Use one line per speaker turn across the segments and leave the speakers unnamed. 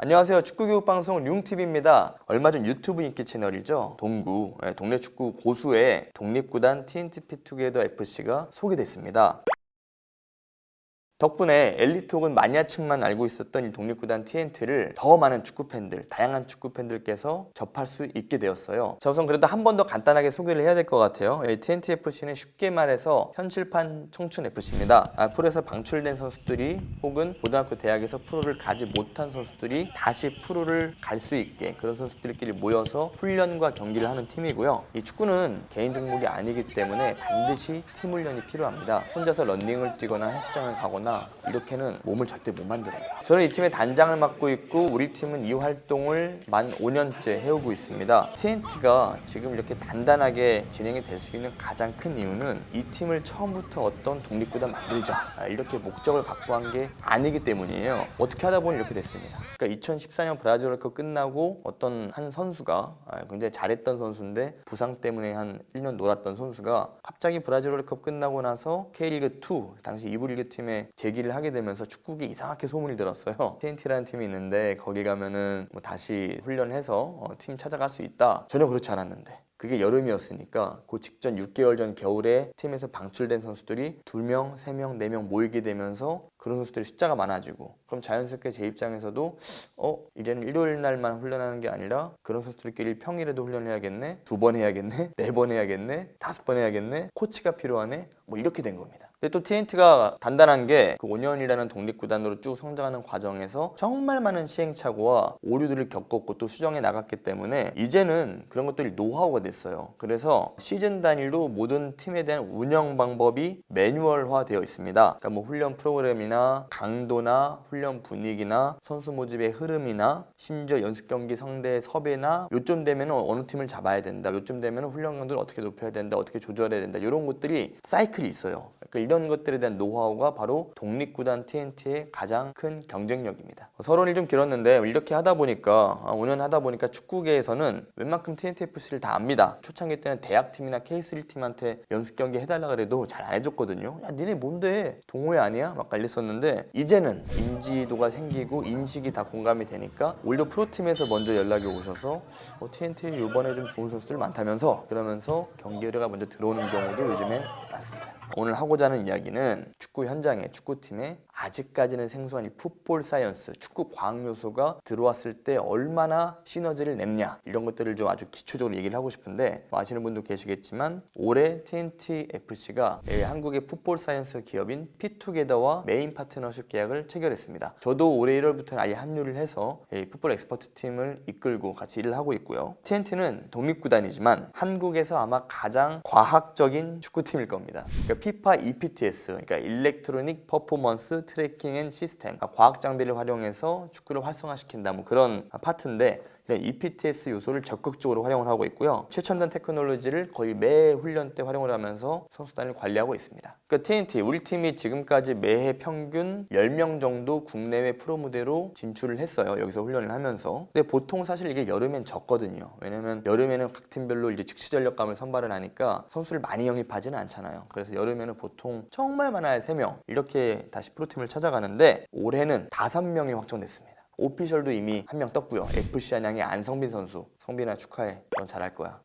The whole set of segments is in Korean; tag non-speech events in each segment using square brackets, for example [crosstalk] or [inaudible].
안녕하세요. 축구교육 방송 룽TV입니다. 얼마 전 유튜브 인기 채널이죠. 동구, 예, 동네 축구 고수의 독립구단 TNT 피투게더 FC가 소개됐습니다. 덕분에 엘리트 혹은 마니아층만 알고 있었던 이 독립구단 TNT를 더 많은 축구팬들, 다양한 축구팬들께서 접할 수 있게 되었어요. 자, 우선 그래도 한 번 더 간단하게 소개를 해야 될 것 같아요. 이 TNT FC는 쉽게 말해서 현실판 청춘 FC입니다. 아, 프로에서 방출된 선수들이 혹은 고등학교, 대학에서 프로를 가지 못한 선수들이 다시 프로를 갈 수 있게 그런 선수들끼리 모여서 훈련과 경기를 하는 팀이고요. 이 축구는 개인 종목이 아니기 때문에 반드시 팀 훈련이 필요합니다. 혼자서 런닝을 뛰거나 헬스장을 가거나 이렇게는 몸을 절대 못 만들어요. 저는 이 팀의 단장을 맡고 있고 우리 팀은 이 활동을 만 5년째 해오고 있습니다. TNT가 지금 이렇게 단단하게 진행이 될 수 있는 가장 큰 이유는 이 팀을 처음부터 어떤 독립구단 만들자 아, 이렇게 목적을 갖고 한 게 아니기 때문이에요. 어떻게 하다 보니 이렇게 됐습니다. 그러니까 2014년 브라질 월드컵 끝나고 어떤 한 선수가 아, 굉장히 잘했던 선수인데 부상 때문에 한 1년 놀았던 선수가 갑자기 브라질 월드컵 끝나고 나서 K리그 2 당시 2부 리그 팀에 재기를 하게 되면서 축구계 이상하게 소문이 들었어요. [laughs] TNT라는 팀이 있는데 거기 가면은 뭐 다시 훈련해서 어, 팀 찾아갈 수 있다. 전혀 그렇지 않았는데. 그게 여름이었으니까 그 직전 6개월 전 겨울에 팀에서 방출된 선수들이 2명, 3명, 4명 모이게 되면서 그런 선수들이 숫자가 많아지고 그럼 자연스럽게 제 입장에서도 어 이제는 일요일 날만 훈련하는 게 아니라 그런 선수들끼리 평일에도 훈련해야겠네 두 번 해야겠네 [laughs] 네 번 해야겠네 다섯 번 해야겠네 코치가 필요하네 뭐 이렇게 된 겁니다. 근데 또 TNT가 단단한 게 그 5년이라는 독립구단으로 쭉 성장하는 과정에서 정말 많은 시행착오와 오류들을 겪었고 또 수정해 나갔기 때문에 이제는 그런 것들이 노하우가 됐어요. 그래서 시즌 단위로 모든 팀에 대한 운영 방법이 매뉴얼화 되어 있습니다. 그러니까 뭐 훈련 프로그램이나 강도나 훈련 분위기나 선수 모집의 흐름이나 심지어 연습 경기 상대 섭외나 요점 되면 어느 팀을 잡아야 된다. 요점 되면 훈련 강도를 어떻게 높여야 된다. 어떻게 조절해야 된다. 이런 것들이 사이클이 있어요. 그러니까 이런 것들에 대한 노하우가 바로 독립구단 TNT의 가장 큰 경쟁력입니다. 서론이 좀 길었는데 이렇게 하다 보니까 아, 5년 하다 보니까 축구계에서는 웬만큼 TNT FC를 다 압니다. 초창기 때는 대학팀이나 K3 팀한테 연습 경기 해달라 그래도 잘 안 해줬거든요. 야 니네 뭔데 동호회 아니야? 막 깔렸었는데 이제는 인지도가 생기고 인식이 다 공감이 되니까 오히려 프로팀에서 먼저 연락이 오셔서 어, TNT 이번에 좀 좋은 선수들 많다면서 그러면서 경기 의뢰가 먼저 들어오는 경우도 요즘엔 많습니다. 오늘 하고자 하는 이야기는 축구 현장에 축구팀에 아직까지는 생소한 이 풋볼 사이언스, 축구 과학 요소가 들어왔을 때 얼마나 시너지를 냅냐 이런 것들을 좀 아주 기초적으로 얘기를 하고 싶은데 뭐 아시는 분도 계시겠지만 올해 TNT FC가 한국의 풋볼 사이언스 기업인 피투게더와 메인 파트너십 계약을 체결했습니다. 저도 올해 1월부터 아예 합류를 해서 이 풋볼 엑스퍼트 팀을 이끌고 같이 일을 하고 있고요. TNT는 독립구단이지만 한국에서 아마 가장 과학적인 축구팀일 겁니다. 그러니까 피파 EPTS, 그러니까 일렉트로닉 퍼포먼스 트래킹 앤 시스템, 그러니까 과학 장비를 활용해서 축구를 활성화시킨다 뭐 그런 파트인데 이런 EPTS 요소를 적극적으로 활용을 하고 있고요. 최첨단 테크놀로지를 거의 매 훈련 때 활용을 하면서 선수단을 관리하고 있습니다. 그러니까 TNT 우리 팀이 지금까지 매해 평균 10명 정도 국내외 프로 무대로 진출을 했어요. 여기서 훈련을 하면서. 근데 보통 사실 이게 여름엔 적거든요. 왜냐면 여름에는 각 팀별로 이제 즉시 전력감을 선발을 하니까 선수를 많이 영입하지는 않잖아요. 그래서 여름에는 보통 정말 많아야 3명 이렇게 다시 프로팀을 찾아가는데 올해는 5명이 확정됐습니다. 오피셜도 이미 한 명 떴고요. FC 안양의 안성빈 선수. 성빈아 축하해. 넌 잘할 거야.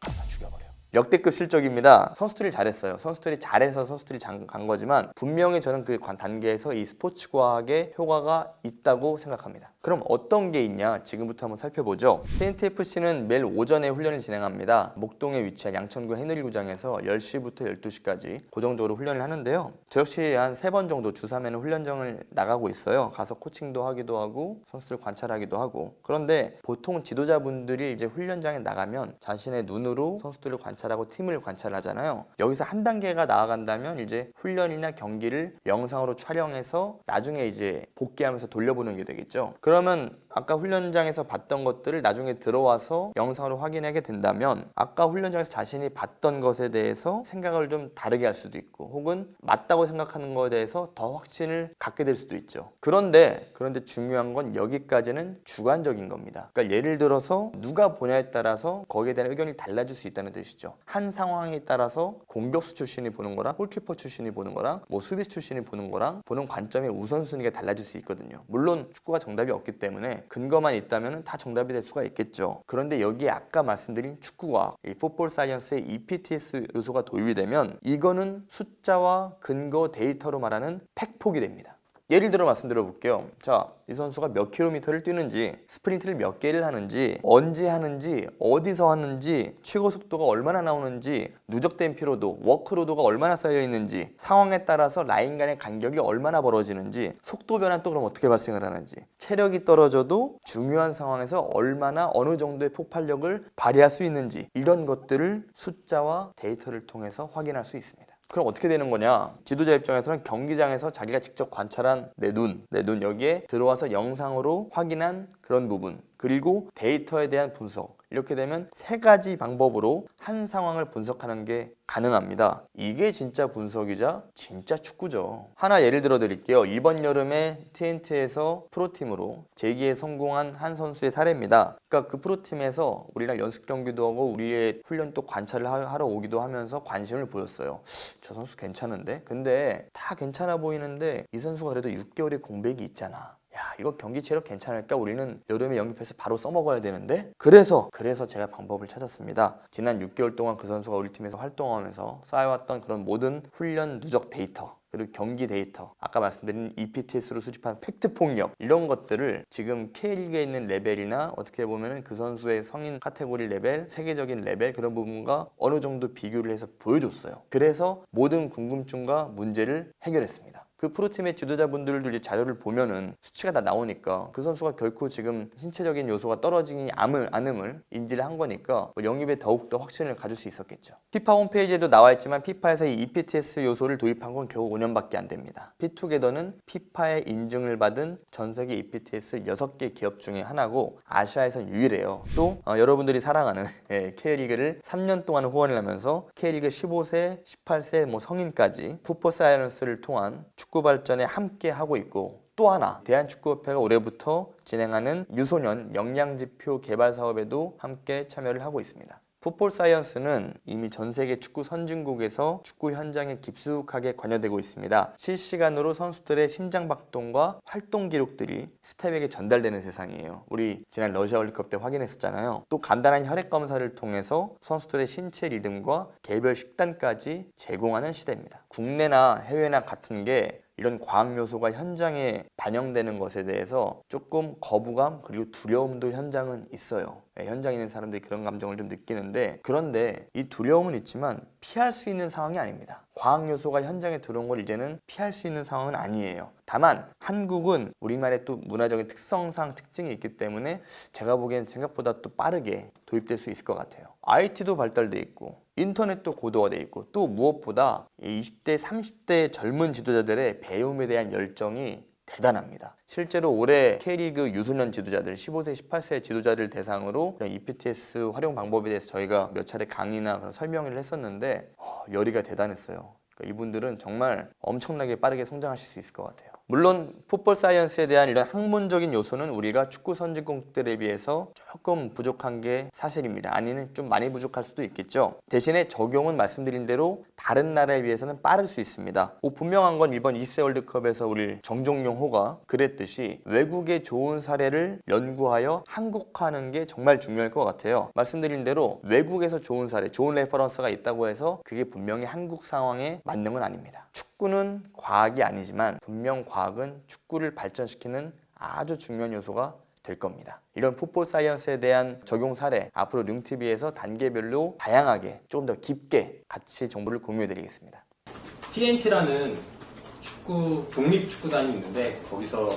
역대급 실적입니다. 선수들이 잘했어요. 선수들이 잘해서 선수들이 장- 간 거지만 분명히 저는 그 관- 단계에서 이 스포츠 과학의 효과가 있다고 생각합니다. 그럼 어떤 게 있냐? 지금부터 한번 살펴보죠. TNTFC는 매일 오전에 훈련을 진행합니다. 목동에 위치한 양천구 해누리구장에서 10시부터 12시까지 고정적으로 훈련을 하는데요. 저 역시 한세번 정도 주 3회는 훈련장을 나가고 있어요. 가서 코칭도 하기도 하고 선수들 관찰하기도 하고. 그런데 보통 지도자분들이 이제 훈련장에 나가면 자신의 눈으로 선수들을 관찰하고 팀을 관찰하잖아요. 여기서 한 단계가 나아간다면 이제 훈련이나 경기를 영상으로 촬영해서 나중에 이제 복귀하면서 돌려보는 게 되겠죠. 그러면 아까 훈련장에서 봤던 것들을 나중에 들어와서 영상으로 확인하게 된다면 아까 훈련장에서 자신이 봤던 것에 대해서 생각을 좀 다르게 할 수도 있고 혹은 맞다고 생각하는 것에 대해서 더 확신을 갖게 될 수도 있죠. 그런데 그런데 중요한 건 여기까지는 주관적인 겁니다. 그러니까 예를 들어서 누가 보냐에 따라서 거기에 대한 의견이 달라질 수 있다는 뜻이죠. 한 상황에 따라서 공격수 출신이 보는 거랑 골키퍼 출신이 보는 거랑 뭐 수비수 출신이 보는 거랑 보는 관점의 우선순위가 달라질 수 있거든요. 물론 축구가 정답이 없기 때문에 근거만 있다면 다 정답이 될 수가 있겠죠. 그런데 여기에 아까 말씀드린 축구과학, 이 풋볼 사이언스의 EPTS 요소가 도입이 되면 이거는 숫자와 근거 데이터로 말하는 팩폭이 됩니다. 예를 들어 말씀드려 볼게요. 자, 이 선수가 몇 킬로미터를 뛰는지, 스프린트를 몇 개를 하는지, 언제 하는지, 어디서 하는지, 최고 속도가 얼마나 나오는지, 누적된 피로도, 워크로드가 얼마나 쌓여 있는지, 상황에 따라서 라인 간의 간격이 얼마나 벌어지는지, 속도 변화 또 그럼 어떻게 발생을 하는지, 체력이 떨어져도 중요한 상황에서 얼마나 어느 정도의 폭발력을 발휘할 수 있는지 이런 것들을 숫자와 데이터를 통해서 확인할 수 있습니다. 그럼 어떻게 되는 거냐? 지도자 입장에서는 경기장에서 자기가 직접 관찰한 내 눈, 내 눈 여기에 들어와서 영상으로 확인한 그런 부분, 그리고 데이터에 대한 분석. 이렇게 되면 세 가지 방법으로 한 상황을 분석하는 게 가능합니다. 이게 진짜 분석이자 진짜 축구죠. 하나 예를 들어 드릴게요. 이번 여름에 TNT에서 프로팀으로 재기에 성공한 한 선수의 사례입니다. 그러니까 그 프로팀에서 우리랑 연습 경기도 하고 우리의 훈련 또 관찰을 하- 하러 오기도 하면서 관심을 보였어요. 저 선수 괜찮은데? 근데 다 괜찮아 보이는데 이 선수가 그래도 6개월의 공백이 있잖아. 야 이거 경기 체력 괜찮을까? 우리는 여름에 영입해서 바로 써먹어야 되는데 그래서 그래서 제가 방법을 찾았습니다. 지난 6개월 동안 그 선수가 우리 팀에서 활동하면서 쌓여왔던 그런 모든 훈련 누적 데이터 그리고 경기 데이터, 아까 말씀드린 EPTS로 수집한 팩트 폭력 이런 것들을 지금 K리그에 있는 레벨이나 어떻게 보면은 그 선수의 성인 카테고리 레벨, 세계적인 레벨 그런 부분과 어느 정도 비교를 해서 보여줬어요. 그래서 모든 궁금증과 문제를 해결했습니다. 그 프로팀의 지도자분들도 이제 자료를 보면은 수치가 다 나오니까 그 선수가 결코 지금 신체적인 요소가 떨어지지 않음을 인지를 한 거니까 뭐 영입에 더욱더 확신을 가질 수 있었겠죠. 피파 홈페이지에도 나와 있지만 피파에서 이 EPTS 요소를 도입한 건 겨우 5년밖에 안 됩니다. 피투게더는 피파의 인증을 받은 전 세계 EPTS 6개 기업 중에 하나고 아시아에선 유일해요. 또 어, 여러분들이 사랑하는 [laughs] 예, K리그를 3년 동안 후원을 하면서 K리그 15세, 18세 뭐 성인까지 풋볼 사이언스를 통한 축구 발전에 함께 하고 있고 또 하나 대한축구협회가 올해부터 진행하는 유소년 역량 지표 개발 사업에도 함께 참여를 하고 있습니다. 풋볼 사이언스는 이미 전 세계 축구 선진국에서 축구 현장에 깊숙하게 관여되고 있습니다. 실시간으로 선수들의 심장 박동과 활동 기록들이 스텝에게 전달되는 세상이에요. 우리 지난 러시아 월드컵 때 확인했었잖아요. 또 간단한 혈액 검사를 통해서 선수들의 신체 리듬과 개별 식단까지 제공하는 시대입니다. 국내나 해외나 같은 게 이런 과학 요소가 현장에 반영되는 것에 대해서 조금 거부감 그리고 두려움도 현장은 있어요. 예, 현장에 있는 사람들이 그런 감정을 좀 느끼는데 그런데 이 두려움은 있지만 피할 수 있는 상황이 아닙니다. 과학 요소가 현장에 들어온 걸 이제는 피할 수 있는 상황은 아니에요. 다만 한국은 우리말의 또 문화적인 특성상 특징이 있기 때문에 제가 보기엔 생각보다 또 빠르게 도입될 수 있을 것 같아요. IT도 발달돼 있고 인터넷도 고도화돼 있고 또 무엇보다 이 20대, 30대 젊은 지도자들의 배움에 대한 열정이 대단합니다. 실제로 올해 K리그 유소년 지도자들, 15세, 18세 지도자들 대상으로 EPTS 활용 방법에 대해서 저희가 몇 차례 강의나 그런 설명을 했었는데 어, 열의가 대단했어요. 그러니까 이분들은 정말 엄청나게 빠르게 성장하실 수 있을 것 같아요. 물론 풋볼 사이언스에 대한 이런 학문적인 요소는 우리가 축구 선진국들에 비해서 조금 부족한 게 사실입니다. 아니는 좀 많이 부족할 수도 있겠죠. 대신에 적용은 말씀드린 대로 다른 나라에 비해서는 빠를 수 있습니다. 뭐 분명한 건 이번 20세 월드컵에서 우리 정종용 호가 그랬듯이 외국의 좋은 사례를 연구하여 한국화하는 게 정말 중요할 것 같아요. 말씀드린 대로 외국에서 좋은 사례, 좋은 레퍼런스가 있다고 해서 그게 분명히 한국 상황에 맞는 건 아닙니다. 축구는 과학이 아니지만 분명 과학은 축구를 발전시키는 아주 중요한 요소가 될 겁니다. 이런 풋볼 사이언스에 대한 적용 사례 앞으로 융TV에서 단계별로 다양하게 조금 더 깊게 같이 정보를 공유해 드리겠습니다.
TNT라는 축구 독립 축구단이 있는데 거기서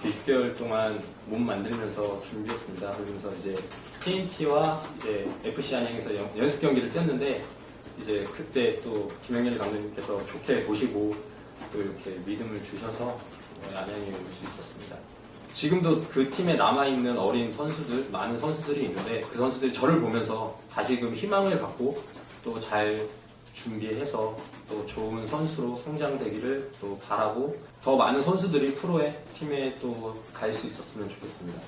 6개월 동안 몸 만들면서 준비했습니다. 그러면서 이제 TNT와 이제 FC 안양에서 연- 연습 경기를 뛰었는데 이제 그때 또 김영렬 감독님께서 좋게 보시고 또 이렇게 믿음을 주셔서 어, 안양에 올 수 있었습니다. 지금도 그 팀에 남아있는 어린 선수들, 많은 선수들이 있는데 그 선수들이 저를 보면서 다시금 희망을 갖고 또 잘 준비해서 또 좋은 선수로 성장되기를 또 바라고 더 많은 선수들이 프로의 팀에 또 갈 수 있었으면 좋겠습니다.